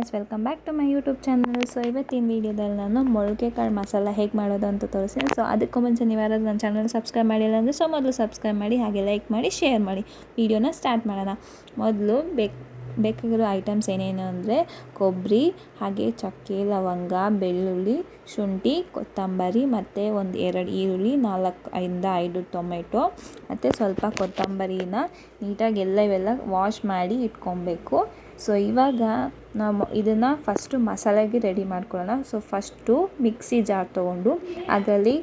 Guys welcome back to my YouTube channel so ಇವತ್ತಿನ ವೀಡಿಯೋದಲ್ಲಿ ನಾನು ಮೊಳಕೆ ಕಾಳು ಮಸಾಲ ಹೇಗೆ ಮಾಡೋದು ಅಂತ ತೋರಿಸ್ತೀನಿ. ಸೊ ಅದಕ್ಕೂ ಮುಂಚೆ ನೀವು ಯಾರಾದರೂ ನನ್ನ ಚಾನಲ್ ಸಬ್ಸ್ಕ್ರೈಬ್ ಮಾಡಿಲ್ಲ ಅಂದರೆ ಸೊ ಮೊದಲು ಸಬ್ಸ್ಕ್ರೈಬ್ ಮಾಡಿ, ಹಾಗೆ ಲೈಕ್ ಮಾಡಿ ಶೇರ್ ಮಾಡಿ. ವೀಡಿಯೋನ ಸ್ಟಾರ್ಟ್ ಮಾಡೋಣ. ಮೊದಲು ಬೇಕು, ಬೇಕಾಗಿರೋ ಐಟಮ್ಸ್ ಏನೇನು ಅಂದರೆ ಕೊಬ್ಬರಿ ಹಾಗೆ ಚಕ್ಕೆ, ಲವಂಗ, ಬೆಳ್ಳುಳ್ಳಿ, ಶುಂಠಿ, ಕೊತ್ತಂಬರಿ, ಮತ್ತು ಒಂದು ಎರಡು ಈರುಳ್ಳಿ, ನಾಲ್ಕು ಐದಿಂದ ಐದು ಟೊಮೆಟೊ, ಮತ್ತು ಸ್ವಲ್ಪ ಕೊತ್ತಂಬರಿನ ನೀಟಾಗಿ ಎಲ್ಲ ಇವೆಲ್ಲ ವಾಶ್ ಮಾಡಿ ಇಟ್ಕೊಬೇಕು. ಸೊ ಇವಾಗ ನಾವು ಇದನ್ನು ಫಸ್ಟು ಮಸಾಲೆಗೆ ರೆಡಿ ಮಾಡ್ಕೊಳ್ಳೋಣ. ಸೊ ಫಸ್ಟು ಮಿಕ್ಸಿ ಜಾರ್ ತೊಗೊಂಡು ಅದರಲ್ಲಿ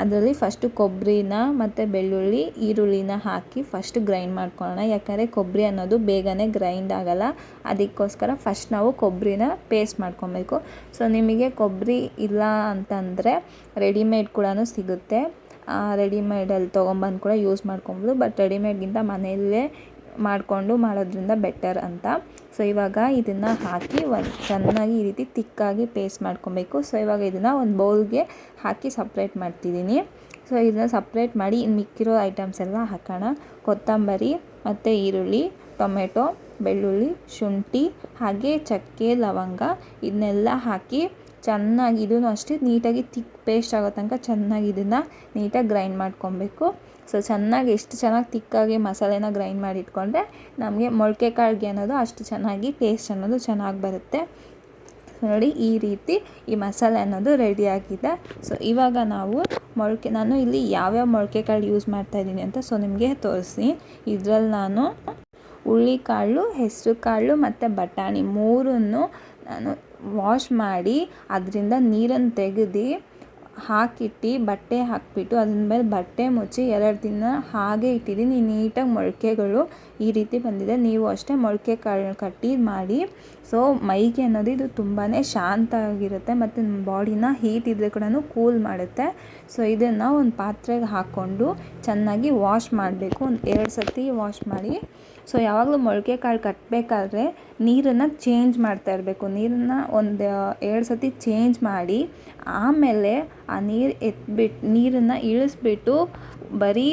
ಅದರಲ್ಲಿ ಫಸ್ಟು ಕೊಬ್ಬರಿನ ಮತ್ತು ಬೆಳ್ಳುಳ್ಳಿ, ಈರುಳ್ಳಿನ ಹಾಕಿ ಫಸ್ಟ್ ಗ್ರೈಂಡ್ ಮಾಡ್ಕೊಳ್ಳೋಣ. ಯಾಕಂದರೆ ಕೊಬ್ಬರಿ ಅನ್ನೋದು ಬೇಗನೆ ಗ್ರೈಂಡ್ ಆಗೋಲ್ಲ. ಅದಕ್ಕೋಸ್ಕರ ಫಸ್ಟ್ ನಾವು ಕೊಬ್ಬರಿನ ಪೇಸ್ಟ್ ಮಾಡ್ಕೊಬೇಕು. ಸೊ ನಿಮಗೆ ಕೊಬ್ಬರಿ ಇಲ್ಲ ಅಂತಂದರೆ ರೆಡಿಮೇಡ್ ಕೂಡ ಸಿಗುತ್ತೆ. ರೆಡಿಮೇಡಲ್ಲಿ ತೊಗೊಂಬಂದು ಕೂಡ ಯೂಸ್ ಮಾಡ್ಕೊಬೋದು. ಬಟ್ ರೆಡಿಮೇಡ್ಗಿಂತ ಮನೆಯಲ್ಲೇ ಮಾಡಿಕೊಂಡು ಮಾಡೋದ್ರಿಂದ ಬೆಟರ್ ಅಂತ. ಸೊ ಇವಾಗ ಇದನ್ನು ಹಾಕಿ ಒಂದು ಚೆನ್ನಾಗಿ ಈ ರೀತಿ ತಿಕ್ಕಾಗಿ ಪೇಸ್ಟ್ ಮಾಡ್ಕೊಬೇಕು. ಸೊ ಇವಾಗ ಇದನ್ನು ಒಂದು ಬೌಲ್ಗೆ ಹಾಕಿ ಸಪ್ರೇಟ್ ಮಾಡ್ತಿದ್ದೀನಿ. ಸೊ ಇದನ್ನು ಸಪ್ರೇಟ್ ಮಾಡಿ ಇನ್ನು ಮಿಕ್ಕಿರೋ ಐಟಮ್ಸ್ ಎಲ್ಲ ಹಾಕೋಣ. ಕೊತ್ತಂಬರಿ ಮತ್ತು ಈರುಳ್ಳಿ, ಟೊಮೆಟೊ, ಬೆಳ್ಳುಳ್ಳಿ, ಶುಂಠಿ ಹಾಗೆ ಚಕ್ಕೆ, ಲವಂಗ ಇದನ್ನೆಲ್ಲ ಹಾಕಿ ಚೆನ್ನಾಗಿ ಇದೂ ಅಷ್ಟೇ, ನೀಟಾಗಿ ತಿಕ್ ಪೇಸ್ಟ್ ಆಗೋ ತನಕ ಚೆನ್ನಾಗಿ ಇದನ್ನು ನೀಟಾಗಿ ಗ್ರೈಂಡ್ ಮಾಡ್ಕೊಬೇಕು. ಸೊ ಚೆನ್ನಾಗಿ ಎಷ್ಟು ಚೆನ್ನಾಗಿ ತಿಕ್ಕಾಗಿ ಮಸಾಲೆನ ಗ್ರೈಂಡ್ ಮಾಡಿ ಇಟ್ಕೊಂಡ್ರೆ ನಮಗೆ ಮೊಳಕೆ ಕಾಳಿಗೆ ಅನ್ನೋದು ಅಷ್ಟು ಚೆನ್ನಾಗಿ ಟೇಸ್ಟ್ ಅನ್ನೋದು ಚೆನ್ನಾಗಿ ಬರುತ್ತೆ. ನೋಡಿ ಈ ರೀತಿ ಈ ಮಸಾಲೆ ಅನ್ನೋದು ರೆಡಿಯಾಗಿದೆ ಸೊ ಇವಾಗ ನಾವು ಮೊಳಕೆ, ನಾನು ಇಲ್ಲಿ ಯಾವ್ಯಾವ ಮೊಳಕೆ ಕಾಳು ಯೂಸ್ ಮಾಡ್ತಾಯಿದ್ದೀನಿ ಅಂತ ಸೊ ನಿಮಗೆ ತೋರಿಸಿ ಇದರಲ್ಲಿ ನಾನು ಹುಳ್ಳಿಕಾಳು ಹೆಸರು ಕಾಳು ಮತ್ತು ಬಟಾಣಿ ಮೂರನ್ನು ನಾನು ವಾಶ್ ಮಾಡಿ ಅದರಿಂದ ನೀರನ್ನು ತೆಗೆದು ಹಾಕಿಟ್ಟು ಬಟ್ಟೆ ಹಾಕಿಬಿಟ್ಟು ಅದ್ರ ಮೇಲೆ ಬಟ್ಟೆ ಮುಚ್ಚಿ ಎರಡು ದಿನ ಹಾಗೆ ಇಟ್ಟಿದ್ದೀನಿ. ನೀಟಾಗಿ ಮೊಳಕೆಗಳು ಈ ರೀತಿ ಬಂದಿದೆ. ನೀವು ಅಷ್ಟೇ ಮೊಳಕೆ ಕಟ್ಟಿ ಮಾಡಿ. ಸೊ ಮೈಗೆ ಅನ್ನೋದು ಇದು ತುಂಬಾ ಶಾಂತ ಆಗಿರುತ್ತೆ ಮತ್ತು ನಮ್ಮ ಬಾಡಿನ ಹೀಟ್ ಇದ್ರೆ ಕೂಡ ಕೂಲ್ ಮಾಡುತ್ತೆ. ಸೊ ಇದನ್ನು ಒಂದು ಪಾತ್ರೆಗೆ ಹಾಕ್ಕೊಂಡು ಚೆನ್ನಾಗಿ ವಾಶ್ ಮಾಡಬೇಕು. ಒಂದು ಎರಡು ಸರ್ತಿ ವಾಶ್ ಮಾಡಿ ಸೊ ಯಾವಾಗಲೂ ಮೊಳಕೆ ಕಾಳು ಕಟ್ಟಬೇಕಾದ್ರೆ ನೀರನ್ನು ಚೇಂಜ್ ಮಾಡ್ತಾ ಇರಬೇಕು. ನೀರನ್ನು ಒಂದು ಎರಡು ಸತಿ ಚೇಂಜ್ ಮಾಡಿ ಆಮೇಲೆ ಆ ನೀರು ಎತ್ಬಿಟ್ಟು ನೀರನ್ನು ಇಳಿಸ್ಬಿಟ್ಟು ಬರೀ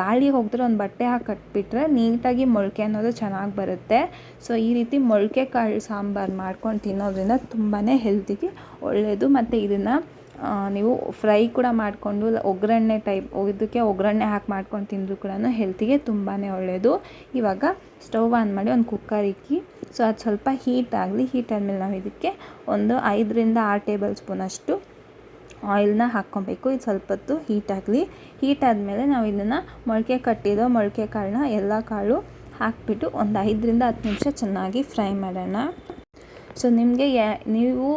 ಗಾಳಿ ಹೋಗಿದ್ರೆ ಒಂದು ಬಟ್ಟೆ ಹಾಕಿ ಕಟ್ಬಿಟ್ರೆ ನೀಟಾಗಿ ಮೊಳಕೆ ಅನ್ನೋದು ಚೆನ್ನಾಗಿ ಬರುತ್ತೆ. ಸೊ ಈ ರೀತಿ ಮೊಳಕೆ ಕಾಳು ಸಾಂಬಾರು ಮಾಡ್ಕೊಂಡು ತಿನ್ನೋದ್ರಿಂದ ತುಂಬಾ ಹೆಲ್ತಿಗೆ ಒಳ್ಳೆಯದು ಮತ್ತು ಇದನ್ನು ನೀವು ಫ್ರೈ ಕೂಡ ಮಾಡಿಕೊಂಡು ಒಗ್ಗರಣೆ ಟೈಪ್, ಇದಕ್ಕೆ ಒಗ್ಗರಣೆ ಹಾಕಿ ಮಾಡ್ಕೊಂಡು ತಿಂದರೂ ಕೂಡ ಹೆಲ್ತಿಗೆ ತುಂಬಾ ಒಳ್ಳೆಯದು ಇವಾಗ ಸ್ಟವ್ ಆನ್ ಮಾಡಿ ಒಂದು ಕುಕ್ಕರ್ ಇಕ್ಕಿ, ಸೊ ಅದು ಸ್ವಲ್ಪ ಹೀಟ್ ಆಗಲಿ, ಹೀಟ್ ಆದಮೇಲೆ ನಾವು ಇದಕ್ಕೆ ಒಂದು ಐದರಿಂದ ಆರು ಟೇಬಲ್ ಸ್ಪೂನ್ ಅಷ್ಟು ಆಯಿಲ್ನ ಹಾಕ್ಕೊಬೇಕು. ಇದು ಸ್ವಲ್ಪ ಹೊತ್ತು ಹೀಟ್ ಆಗಲಿ. ಹೀಟ್ ಆದಮೇಲೆ ನಾವು ಇದನ್ನು ಮೊಳಕೆ ಕಟ್ಟಿರೋ ಮೊಳಕೆ ಕಾಳನ್ನ ಎಲ್ಲ ಕಾಳು ಹಾಕಿಬಿಟ್ಟು ಒಂದು ಐದರಿಂದ ಹತ್ತು ನಿಮಿಷ ಚೆನ್ನಾಗಿ ಫ್ರೈ ಮಾಡೋಣ. ಸೊ ನಿಮಗೆ ನೀವು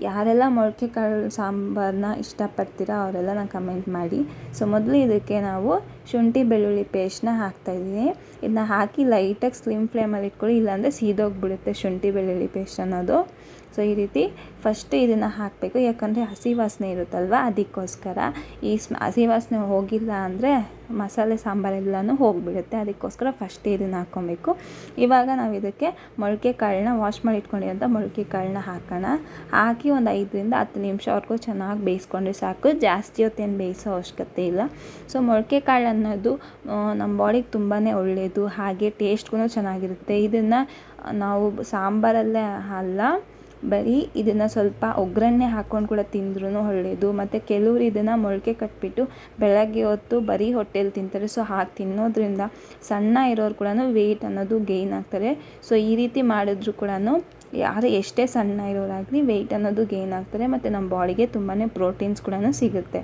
ಯಾರೆಲ್ಲ ಮೊಳಕೆ ಕಾಳು ಸಾಂಬಾರನ್ನ ಇಷ್ಟಪಡ್ತೀರಾ ಅವರೆಲ್ಲ ನಂಗೆ ಕಮೆಂಟ್ ಮಾಡಿ. ಸೊ ಮೊದಲು ಇದಕ್ಕೆ ನಾವು ಶುಂಠಿ ಬೆಳ್ಳುಳ್ಳಿ ಪೇಸ್ಟ್ನ ಹಾಕ್ತಾಯಿದ್ದೀನಿ ಇದನ್ನ ಹಾಕಿ ಲೈಟಾಗಿ ಸ್ಲಿಮ್ ಫ್ಲೇಮಲ್ಲಿ ಇಟ್ಕೊಳ್ಳಿ, ಇಲ್ಲಾಂದರೆ ಸೀದೋಗಿಬಿಡುತ್ತೆ ಶುಂಠಿ ಬೆಳ್ಳುಳ್ಳಿ ಪೇಸ್ಟ್ ಅನ್ನೋದು. ಸೊ ಈ ರೀತಿ ಫಸ್ಟ್ ಇದನ್ನು ಹಾಕಬೇಕು. ಯಾಕಂದರೆ ಹಸಿ ವಾಸನೆ ಇರುತ್ತಲ್ವ? ಅದಕ್ಕೋಸ್ಕರ ಈ ಹಸಿ ವಾಸನೆ ಹೋಗಿಲ್ಲ ಅಂದರೆ ಮಸಾಲೆ ಸಾಂಬಾರೆಲ್ಲನೂ ಹೋಗಿಬಿಡುತ್ತೆ. ಅದಕ್ಕೋಸ್ಕರ ಫಸ್ಟ್ ಇದನ್ನು ಹಾಕ್ಕೊಬೇಕು. ಇವಾಗ ನಾವು ಇದಕ್ಕೆ ಮೊಳಕೆ ಕಾಳನ್ನ ವಾಶ್ ಮಾಡಿ ಇಟ್ಕೊಂಡಿರೋಂಥ ಮೊಳಕೆ ಕಾಳನ್ನ ಹಾಕೋಣ. ಹಾಕಿ ಒಂದು ಐದರಿಂದ ಹತ್ತು ನಿಮಿಷವರೆಗೂ ಚೆನ್ನಾಗಿ ಬೇಯಿಸ್ಕೊಂಡ್ರೆ ಸಾಕು. ಜಾಸ್ತಿ ಹೊತ್ತೇನು ಬೇಯಿಸೋ ಅವಶ್ಯಕತೆ ಇಲ್ಲ. ಸೊ ಮೊಳಕೆ ಕಾಳು ಅನ್ನೋದು ನಮ್ಮ ಬಾಡಿಗೆ ತುಂಬಾ ಒಳ್ಳೆಯದು ಹಾಗೆ ಟೇಸ್ಟ್ಗೂ ಚೆನ್ನಾಗಿರುತ್ತೆ. ಇದನ್ನು ನಾವು ಸಾಂಬಾರಲ್ಲೇ ಅಲ್ಲ, ಬರೀ ಇದನ್ನು ಸ್ವಲ್ಪ ಒಗ್ಗರಣೆ ಹಾಕ್ಕೊಂಡು ಕೂಡ ತಿಂದ್ರೂ ಒಳ್ಳೆಯದು ಮತ್ತು ಕೆಲವರು ಇದನ್ನು ಮೊಳಕೆ ಕಟ್ಬಿಟ್ಟು ಬೆಳಗ್ಗೆ ಹೊತ್ತು ಬರೀ ಹೊಟ್ಟೆಲಿ ತಿಂತಾರೆ. ಸೊ ಹಾಗೆ ತಿನ್ನೋದ್ರಿಂದ ಸಣ್ಣ ಇರೋರು ಕೂಡ ವೆಯ್ಟ್ ಅನ್ನೋದು ಗೈನ್ ಆಗ್ತಾರೆ. ಸೊ ಈ ರೀತಿ ಮಾಡಿದ್ರು ಕೂಡ ಯಾರು ಎಷ್ಟೇ ಸಣ್ಣ ಇರೋರಾಗಲಿ ವೆಯ್ಟ್ ಅನ್ನೋದು ಗೈನ್ ಆಗ್ತಾರೆ. ಮತ್ತು ನಮ್ಮ ಬಾಡಿಗೆ ತುಂಬಾ ಪ್ರೋಟೀನ್ಸ್ ಕೂಡ ಸಿಗುತ್ತೆ.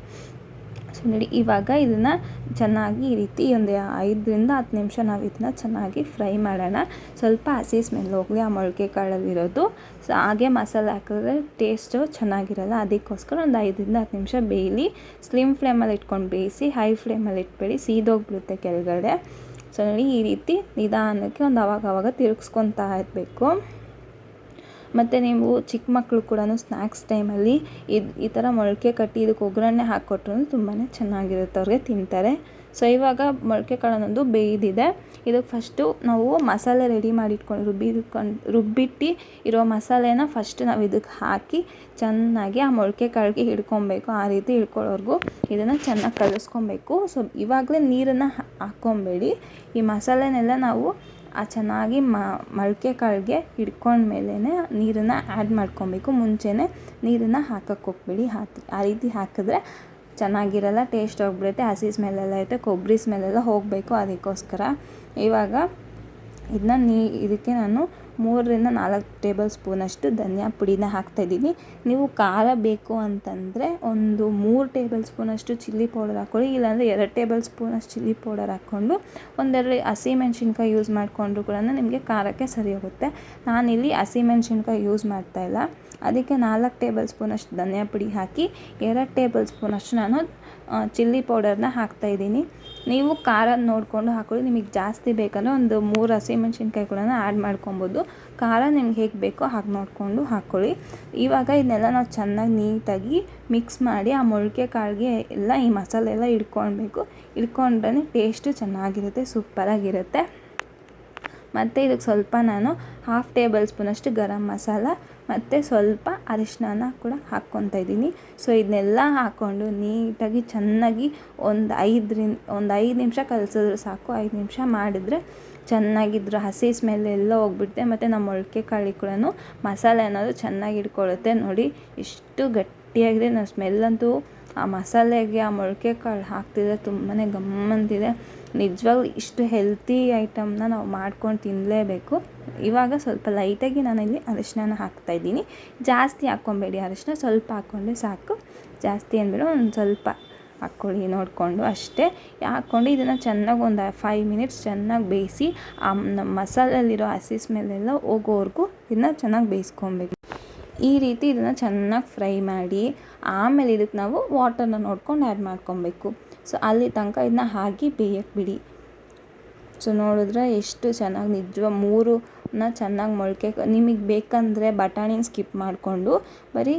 ಸೊ ನೋಡಿ, ಇವಾಗ ಇದನ್ನು ಚೆನ್ನಾಗಿ ಈ ರೀತಿ ಒಂದು ಐದರಿಂದ ಹತ್ತು ನಿಮಿಷ ನಾವು ಇದನ್ನ ಚೆನ್ನಾಗಿ ಫ್ರೈ ಮಾಡೋಣ. ಸ್ವಲ್ಪ ಹಸಿ ಸ್ಮೆಲ್ ಹೋಗಲಿ ಆ ಮೊಳಕೆ ಕಾಳಲ್ಲಿರೋದು. ಸೊ ಹಾಗೆ ಮಸಾಲೆ ಹಾಕಿದ್ರೆ ಟೇಸ್ಟು ಚೆನ್ನಾಗಿರಲ್ಲ, ಅದಕ್ಕೋಸ್ಕರ ಒಂದು ಐದರಿಂದ ಹತ್ತು ನಿಮಿಷ ಬೇಯಲಿ. ಸ್ಲಿಮ್ ಫ್ಲೇಮಲ್ಲಿ ಇಟ್ಕೊಂಡು ಬೇಯಿಸಿ, ಹೈ ಫ್ಲೇಮಲ್ಲಿ ಇಟ್ಬೇಡಿ, ಸೀದೋಗ್ಬಿಡುತ್ತೆ ಕೆಳಗಡೆ. ಸೊ ನೋಡಿ, ಈ ರೀತಿ ನಿಧಾನಕ್ಕೆ ಒಂದು ಅವಾಗ ಅವಾಗ ತಿರುಗಿಸ್ಕೊತಾ ಇರಬೇಕು. ಮತ್ತು ನೀವು ಚಿಕ್ಕ ಮಕ್ಕಳು ಕೂಡ ಸ್ನ್ಯಾಕ್ಸ್ ಟೈಮಲ್ಲಿ ಇದು ಈ ಥರ ಮೊಳಕೆ ಕಟ್ಟಿ ಇದಕ್ಕೆ ಒಗ್ಗರಣೆ ಹಾಕ್ಕೊಟ್ರು ತುಂಬಾ ಚೆನ್ನಾಗಿರುತ್ತೆ ಅವ್ರಿಗೆ ತಿಂತಾರೆ. ಸೊ, ಇವಾಗ ಮೊಳಕೆ ಕಾಳನ್ನೊಂದು ಬೇಯ್ದಿದೆ. ಇದಕ್ಕೆ ಫಸ್ಟು ನಾವು ಮಸಾಲೆ ರೆಡಿ ಮಾಡಿ ಇಟ್ಕೊಂಡು ರುಬ್ಬಿದ್ಕೊಂಡು ರುಬ್ಬಿಟ್ಟು ಇರೋ ಮಸಾಲೆನ ಫಸ್ಟ್ ನಾವು ಇದಕ್ಕೆ ಹಾಕಿ ಚೆನ್ನಾಗಿ ಆ ಮೊಳಕೆ ಕಾಳಿಗೆ ಹಿಡ್ಕೊಬೇಕು, ಆ ರೀತಿ ಹಿಡ್ಕೊಳ್ಳೋರ್ಗು ಇದನ್ನು ಚೆನ್ನಾಗಿ ಕಲಿಸ್ಕೊಬೇಕು. ಸೊ, ಇವಾಗಲೇ ನೀರನ್ನು ಹಾಕ್ಕೊಬೇಡಿ. ಈ ಮಸಾಲೆನೆಲ್ಲ ನಾವು ಆ ಚೆನ್ನಾಗಿ ಮೊಳಕೆ ಕಾಳಿಗೆ ಹಿಡ್ಕೊಂಡ್ಮೇಲೆ ನೀರನ್ನು ಆ್ಯಡ್ ಮಾಡ್ಕೊಬೇಕು. ಮುಂಚೆನೇ ನೀರನ್ನು ಹಾಕಕ್ಕೆ ಹೋಗ್ಬೇಡಿ. ಹಾಕಿ, ಆ ರೀತಿ ಹಾಕಿದ್ರೆ ಚೆನ್ನಾಗಿರಲ್ಲ ಟೇಸ್ಟ್ ಹೋಗ್ಬಿಡುತ್ತೆ, ಹಸಿ ಸ್ಮೆಲ್ಲೆಲ್ಲ ಇರುತ್ತೆ, ಕೊಬ್ಬರಿ ಸ್ಮೆಲ್ಲೆಲ್ಲ ಹೋಗಬೇಕು ಅದಕ್ಕೋಸ್ಕರ. ಇವಾಗ ಇದನ್ನ ನೀ, ಇದಕ್ಕೆ ನಾನು ಮೂರರಿಂದ ನಾಲ್ಕು ಟೇಬಲ್ ಸ್ಪೂನಷ್ಟು ಧನಿಯಾ ಪುಡಿನ ಹಾಕ್ತಾಯಿದ್ದೀನಿ ನೀವು ಖಾರ ಬೇಕು ಅಂತಂದರೆ ಒಂದು ಮೂರು ಟೇಬಲ್ ಸ್ಪೂನಷ್ಟು ಚಿಲ್ಲಿ ಪೌಡರ್ ಹಾಕ್ಕೊಳ್ಳಿ, ಇಲ್ಲಾಂದರೆ ಎರಡು ಟೇಬಲ್ ಸ್ಪೂನಷ್ಟು ಚಿಲ್ಲಿ ಪೌಡರ್ ಹಾಕ್ಕೊಂಡು ಒಂದೆರಡು ಹಸಿಮೆಣ್ಸಿನ್ಕಾಯಿ ಯೂಸ್ ಮಾಡಿಕೊಂಡ್ರು ಕೂಡ ನಿಮಗೆ ಖಾರಕ್ಕೆ ಸರಿ ಹೋಗುತ್ತೆ. ನಾನಿಲ್ಲಿ ಹಸಿಮೆಣ್ಸಿನ್ಕಾಯಿ ಯೂಸ್ ಮಾಡ್ತಾಯಿಲ್ಲ ಅದಕ್ಕೆ ನಾಲ್ಕು ಟೇಬಲ್ ಸ್ಪೂನಷ್ಟು ಧನಿಯಾ ಪುಡಿ ಹಾಕಿ, ಎರಡು ಟೇಬಲ್ ಸ್ಪೂನಷ್ಟು ನಾನು ಚಿಲ್ಲಿ ಪೌಡರ್ನ ಹಾಕ್ತಾಯಿದ್ದೀನಿ ನೀವು ಖಾರ ನೋಡಿಕೊಂಡು ಹಾಕೊಳ್ಳಿ. ನಿಮಗೆ ಜಾಸ್ತಿ ಬೇಕಂದರೆ ಒಂದು ಮೂರು ಹಸಿಮೆಣ್ಸಿನ್ಕಾಯಿ ಕೂಡ ಆ್ಯಡ್ ಮಾಡ್ಕೊಬೋದು. ಖಾರ ನಿಮ್ಗೆ ಹೇಗೆ ಬೇಕೋ ಹಾಗೆ ನೋಡಿಕೊಂಡು ಹಾಕ್ಕೊಳ್ಳಿ ಇವಾಗ ಇದನ್ನೆಲ್ಲ ನಾವು ಚೆನ್ನಾಗಿ ನೀಟಾಗಿ ಮಿಕ್ಸ್ ಮಾಡಿ ಆ ಮೊಳಕೆ ಕಾಳಿಗೆ ಎಲ್ಲ ಈ ಮಸಾಲೆ ಎಲ್ಲ ಇಟ್ಕೊಳ್ಬೇಕು ಇಡ್ಕೊಂಡ್ರೆ ಟೇಸ್ಟು ಚೆನ್ನಾಗಿರುತ್ತೆ ಸೂಪರಾಗಿರುತ್ತೆ ಮತ್ತು ಇದಕ್ಕೆ ಸ್ವಲ್ಪ ನಾನು ಹಾಫ್ ಟೇಬಲ್ ಸ್ಪೂನಷ್ಟು ಗರಂ ಮಸಾಲ ಮತ್ತು ಸ್ವಲ್ಪ ಅರಿಶಿನ ಕೂಡ ಹಾಕ್ಕೊತಾ ಇದ್ದೀನಿ. ಸೊ ಇದನ್ನೆಲ್ಲ ಹಾಕ್ಕೊಂಡು ನೀಟಾಗಿ ಚೆನ್ನಾಗಿ ಒಂದು ಐದರಿಂದ, ಒಂದು ಐದು ನಿಮಿಷ ಕಲಸಿದ್ರೆ ಸಾಕು. ಐದು ನಿಮಿಷ ಮಾಡಿದರೆ ಚೆನ್ನಾಗಿದ್ರು. ಹಸಿ ಸ್ಮೆಲ್ ಎಲ್ಲ ಹೋಗ್ಬಿಡುತ್ತೆ. ಮತ್ತು ನಮ್ಮ ಮೊಳಕೆ ಕಾಳಿ ಕೂಡ ಮಸಾಲೆ ಅನ್ನೋದು ಚೆನ್ನಾಗಿ ಇಟ್ಕೊಳ್ಳುತ್ತೆ ನೋಡಿ, ಇಷ್ಟು ಗಟ್ಟಿಯಾಗಿದೆ. ನಾವು ಸ್ಮೆಲ್ ಅಂತೂ ಆ ಮಸಾಲೆಗೆ, ಆ ಮೊಳಕೆ ಕಾಳು ಹಾಕ್ತಿದ್ರೆ ತುಂಬಾ ಗಮ್ಮಂತಿದೆ ನಿಜವಾಗ್ಲೂ ಇಷ್ಟು ಹೆಲ್ತಿ ಐಟಮ್ನ ನಾವು ಮಾಡ್ಕೊಂಡು ತಿನ್ನಲೇಬೇಕು ಇವಾಗ ಸ್ವಲ್ಪ ಲೈಟಾಗಿ ನಾನಿಲ್ಲಿ ಅರಿಶಿನ ಹಾಕ್ತಾಯಿದ್ದೀನಿ ಜಾಸ್ತಿ ಹಾಕ್ಕೊಬೇಡಿ ಅರಿಶಿನ ಸ್ವಲ್ಪ ಹಾಕ್ಕೊಂಡ್ರೆ ಸಾಕು. ಜಾಸ್ತಿ ಅಂದರೂ ಒಂದು ಸ್ವಲ್ಪ ಹಾಕ್ಕೊಳ್ಳಿ ನೋಡಿಕೊಂಡು ಅಷ್ಟೇ. ಹಾಕ್ಕೊಂಡು ಇದನ್ನು ಚೆನ್ನಾಗಿ ಒಂದು ಫೈವ್ ಮಿನಿಟ್ಸ್ ಚೆನ್ನಾಗಿ ಬೇಯಿಸಿ, ಆ ಮಸಾಲಲ್ಲಿರೋ ಹಸಿ ಸ್ಮೆಲ್ಲೆಲ್ಲ ಹೋಗೋವರೆಗೂ ಇದನ್ನ ಚೆನ್ನಾಗಿ ಬೇಯಿಸ್ಕೊಬೇಕು. ಈ ರೀತಿ ಇದನ್ನು ಚೆನ್ನಾಗಿ ಫ್ರೈ ಮಾಡಿ, ಆಮೇಲೆ ಇದಕ್ಕೆ ನಾವು ವಾಟರ್ನ ನೋಡ್ಕೊಂಡು ಆ್ಯಡ್ ಮಾಡ್ಕೊಬೇಕು. ಸೊ ಅಲ್ಲಿ ತನಕ ಇದನ್ನ ಹಾಕಿ ಬೇಯಕ್ಕೆ ಬಿಡಿ. ಸೊ ನೋಡಿದ್ರೆ ಎಷ್ಟು ಚೆನ್ನಾಗಿ ನಿಜ ಮೂರು ನ ಚೆನ್ನಾಗಿ ಮೊಳಕೆ ನಿಮಗೆ ಬೇಕಂದರೆ ಬಟಾಣಿನ ಸ್ಕಿಪ್ ಮಾಡಿಕೊಂಡು ಬರೀ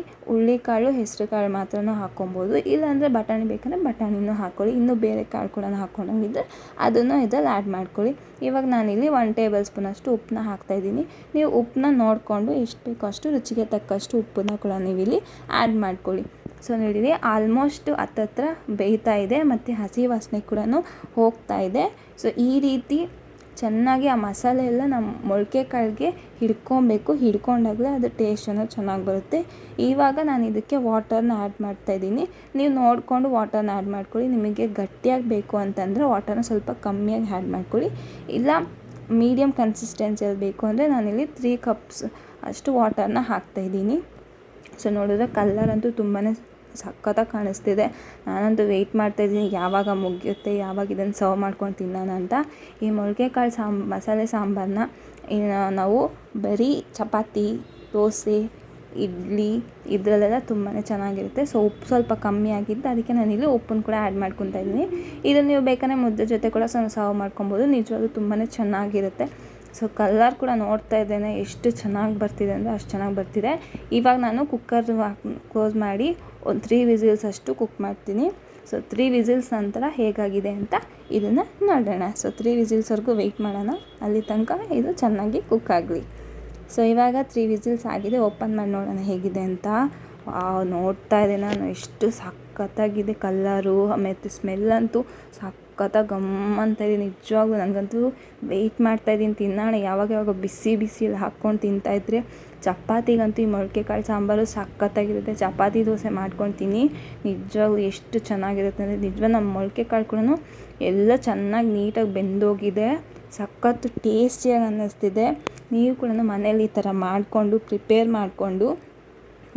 ಹೆಸರು ಕಾಳು ಮಾತ್ರನೂ ಹಾಕ್ಕೊಬೋದು. ಇಲ್ಲಾಂದರೆ ಬಟಾಣಿ ಬೇಕಂದರೆ ಬಟಾಣಿನೂ ಹಾಕ್ಕೊಳ್ಳಿ ಇನ್ನೂ ಬೇರೆ ಕಾಳು ಕೂಡ ಹಾಕ್ಕೊಂಡಂಗಿದ್ರೆ ಅದನ್ನು ಇದ್ರಲ್ಲಿ ಆ್ಯಡ್ ಮಾಡ್ಕೊಳ್ಳಿ. ಇವಾಗ ನಾನಿಲ್ಲಿ ಒನ್ ಟೇಬಲ್ ಸ್ಪೂನಷ್ಟು ಉಪ್ಪನ್ನ ಹಾಕ್ತಾಯಿದ್ದೀನಿ ನೀವು ಉಪ್ಪನ್ನ ನೋಡಿಕೊಂಡು ಎಷ್ಟು ಬೇಕೋ ಅಷ್ಟು, ರುಚಿಗೆ ತಕ್ಕಷ್ಟು ಉಪ್ಪನ್ನ ಕೂಡ ನೀವಿಲ್ಲಿ ಆ್ಯಡ್ ಮಾಡ್ಕೊಳ್ಳಿ. ಸೊ ನೋಡಿರಿ, ಆಲ್ಮೋಸ್ಟ್ ಹತ್ತತ್ರ ಬೇಯ್ತಾ ಇದೆ, ಮತ್ತು ಹಸಿ ವಾಸನೆ ಕೂಡ ಹೋಗ್ತಾ ಇದೆ. ಸೊ ಈ ರೀತಿ ಚೆನ್ನಾಗಿ ಆ ಮಸಾಲೆ ಎಲ್ಲ ನಮ್ಮ ಮೊಳಕೆ ಕಾಳಿಗೆ ಹಿಡ್ಕೊಬೇಕು. ಹಿಡ್ಕೊಂಡಾಗಲೇ ಅದು ಟೇಸ್ಟ್ ಅನ್ನೋದು ಚೆನ್ನಾಗಿ ಬರುತ್ತೆ. ಇವಾಗ ನಾನು ಇದಕ್ಕೆ ವಾಟರ್ನ ಆ್ಯಡ್ ಮಾಡ್ತಾಯಿದ್ದೀನಿ ನೀವು ನೋಡಿಕೊಂಡು ವಾಟರ್ನ ಆ್ಯಡ್ ಮಾಡ್ಕೊಳ್ಳಿ. ನಿಮಗೆ ಗಟ್ಟಿಯಾಗಿ ಬೇಕು ಅಂತಂದರೆ ವಾಟರ್ನ ಸ್ವಲ್ಪ ಕಮ್ಮಿಯಾಗಿ ಆ್ಯಡ್ ಮಾಡ್ಕೊಳ್ಳಿ. ಇಲ್ಲ ಮೀಡಿಯಮ್ ಕನ್ಸಿಸ್ಟೆನ್ಸಿಯಲ್ಲಿ ಬೇಕು ಅಂದರೆ ನಾನಿಲ್ಲಿ ತ್ರೀ ಕಪ್ಸ್ ಅಷ್ಟು ವಾಟರ್ನ ಹಾಕ್ತಾಯಿದ್ದೀನಿ ಸೊ ನೋಡಿದ್ರೆ ಕಲ್ಲರ್ ಅಂತೂ ತುಂಬಾ ಸಖತ್ತಾಗಿ ಕಾಣಿಸ್ತಿದೆ. ನಾನಂತೂ ವೆಯ್ಟ್ ಮಾಡ್ತಾಯಿದ್ದೀನಿ ಯಾವಾಗ ಮುಗಿಯುತ್ತೆ, ಯಾವಾಗ ಇದನ್ನು ಸರ್ವ್ ಮಾಡ್ಕೊಂಡು ತಿನ್ನೋಣ ಅಂತ. ಈ ಮೊಳಕೆ ಕಾಳು ಸಾಂಬ ಮಸಾಲೆ ಸಾಂಬಾರನ್ನ ನಾವು ಬರೀ ಚಪಾತಿ, ದೋಸೆ, ಇಡ್ಲಿ ಇದರಲ್ಲೆಲ್ಲ ತುಂಬಾ ಚೆನ್ನಾಗಿರುತ್ತೆ. ಸೊ ಉಪ್ಪು ಸ್ವಲ್ಪ ಕಮ್ಮಿ ಆಗಿದ್ದು ಅದಕ್ಕೆ ನಾನಿಲ್ಲಿ ಉಪ್ಪನ್ನು ಕೂಡ ಆ್ಯಡ್ ಮಾಡ್ಕೊತಾ ಇದ್ದೀನಿ. ಇದನ್ನು ನೀವು ಬೇಕಾದ್ರೆ ಮುದ್ದೆ ಜೊತೆ ಕೂಡ ಸರ್ವ್ ಮಾಡ್ಕೊಬೋದು. ನಿಜವಾಗ್ಲೂ ತುಂಬಾ ಚೆನ್ನಾಗಿರುತ್ತೆ. ಸೊ ಕಲ್ಲರ್ ಕೂಡ ನೋಡ್ತಾ ಇದ್ದೇನೆ, ಎಷ್ಟು ಚೆನ್ನಾಗಿ ಬರ್ತಿದೆ ಅಂದರೆ ಅಷ್ಟು ಚೆನ್ನಾಗಿ ಬರ್ತಿದೆ. ಇವಾಗ ನಾನು ಕುಕ್ಕರ್ ಕ್ಲೋಸ್ ಮಾಡಿ ಒಂದು ತ್ರೀ ವಿಸಿಲ್ಸ್ ಅಷ್ಟು ಕುಕ್ ಮಾಡ್ತೀನಿ. ಸೊ ತ್ರೀ ವಿಸಿಲ್ಸ್ ನಂತರ ಹೇಗಾಗಿದೆ ಅಂತ ಇದನ್ನು ನೋಡೋಣ. ಸೊ ತ್ರೀ ವಿಸಿಲ್ಸ್ವರೆಗೂ ವೆಯ್ಟ್ ಮಾಡೋಣ. ಅಲ್ಲಿ ತನಕ ಇದು ಚೆನ್ನಾಗಿ ಕುಕ್ ಆಗಲಿ. ಸೊ ಇವಾಗ ತ್ರೀ ವಿಸಿಲ್ಸ್ ಆಗಿದೆ ಓಪನ್ ಮಾಡಿ ನೋಡೋಣ ಹೇಗಿದೆ ಅಂತ. ನೋಡ್ತಾ ಇದ್ದೆ ನಾನು, ಎಷ್ಟು ಸಖತ್ತಾಗಿದೆ ಕಲ್ಲರು ಮತ್ತು ಸ್ಮೆಲ್ ಅಂತೂ ಸಖತ್ತಾಗಿ ಗಮ್ ಅಂತ ಇದೆ ನಿಜವಾಗ್ಲೂ ನನಗಂತೂ ವೆಯ್ಟ್ ಮಾಡ್ತಾಯಿದ್ದೀನಿ ತಿನ್ನೋಣ. ಯಾವಾಗ ಯಾವಾಗ ಬಿಸಿ ಬಿಸಿಲಿ ಹಾಕ್ಕೊಂಡು ತಿಂತಾಯಿದ್ರೆ ಚಪಾತಿಗಂತೂ ಈ ಮೊಳಕೆ ಕಾಳು ಸಾಂಬಾರು ಸಖತ್ತಾಗಿರುತ್ತೆ. ಚಪಾತಿ ದೋಸೆ ಮಾಡ್ಕೊತೀನಿ. ನಿಜವಾಗ್ಲೂ ಎಷ್ಟು ಚೆನ್ನಾಗಿರುತ್ತೆ ಅಂದರೆ ನಿಜವಾಗ ನಮ್ಮ ಮೊಳಕೆ ಕಾಳು ಕೂಡ ಎಲ್ಲ ಚೆನ್ನಾಗಿ ನೀಟಾಗಿ ಬೆಂದೋಗಿದೆ. ಸಖತ್ತು ಟೇಸ್ಟಿಯಾಗಿ ಅನ್ನಿಸ್ತಿದೆ. ನೀವು ಕೂಡ ಮನೇಲಿ ಈ ಥರ ಮಾಡಿಕೊಂಡು, ಪ್ರಿಪೇರ್ ಮಾಡಿಕೊಂಡು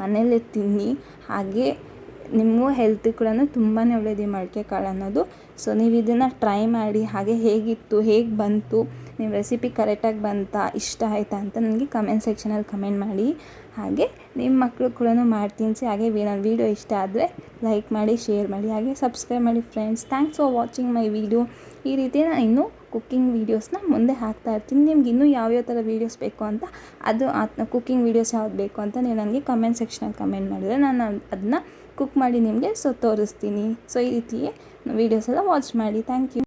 ಮನೆಯಲ್ಲೇ ತಿನ್ನಿ. ಹಾಗೆ ನಿಮಗೂ ಹೆಲ್ತ್ ಕೂಡ ತುಂಬಾ ಒಳ್ಳೆಯದು ಈ ಮೊಳಕೆ ಕಾಳು ಅನ್ನೋದು. ಸೊ ನೀವು ಇದನ್ನು ಟ್ರೈ ಮಾಡಿ, ಹಾಗೆ ಹೇಗಿತ್ತು, ಹೇಗೆ ಬಂತು ನಿಮ್ಮ ರೆಸಿಪಿ ಕರೆಕ್ಟಾಗಿ ಬಂತಾ, ಇಷ್ಟ ಆಯಿತಾ ಅಂತ ನನಗೆ ಕಮೆಂಟ್ ಸೆಕ್ಷನಲ್ಲಿ ಕಮೆಂಟ್ ಮಾಡಿ. ಹಾಗೆ ನಿಮ್ಮ ಮಕ್ಕಳು ಕೂಡ ಮಾಡಿ ತಿನ್ನಿಸಿ ಹಾಗೆ ನನ್ನ ವೀಡಿಯೋ ಇಷ್ಟ ಆದರೆ ಲೈಕ್ ಮಾಡಿ ಶೇರ್ ಮಾಡಿ, ಹಾಗೆ ಸಬ್ಸ್ಕ್ರೈಬ್ ಮಾಡಿ friends thanks for watching my video ಈ ರೀತಿ ನಾನು ಇನ್ನೂ ಕುಕ್ಕಿಂಗ್ ವೀಡಿಯೋಸ್ನ ಮುಂದೆ ಹಾಕ್ತಾ ಇರ್ತೀನಿ. ನಿಮ್ಗೆ ಇನ್ನೂ ಯಾವ್ಯಾವ ಥರ ವೀಡಿಯೋಸ್ ಬೇಕು ಅಂತ, ಅದು ಕುಕ್ಕಿಂಗ್ ವೀಡಿಯೋಸ್ ಯಾವ್ದು ಬೇಕು ಅಂತ ನೀವು ನನಗೆ ಕಮೆಂಟ್ ಸೆಕ್ಷನಲ್ಲಿ ಕಮೆಂಟ್ ಮಾಡಿದರೆ ನಾನು ಅದನ್ನ ಕುಕ್ ಮಾಡಿ ನಿಮಗೆ ಸೊ ತೋರಿಸ್ತೀನಿ. ಸೊ ಈ ರೀತಿಯೇ ವೀಡಿಯೋಸ್ ಎಲ್ಲ ವಾಚ್ ಮಾಡಿ. Thank you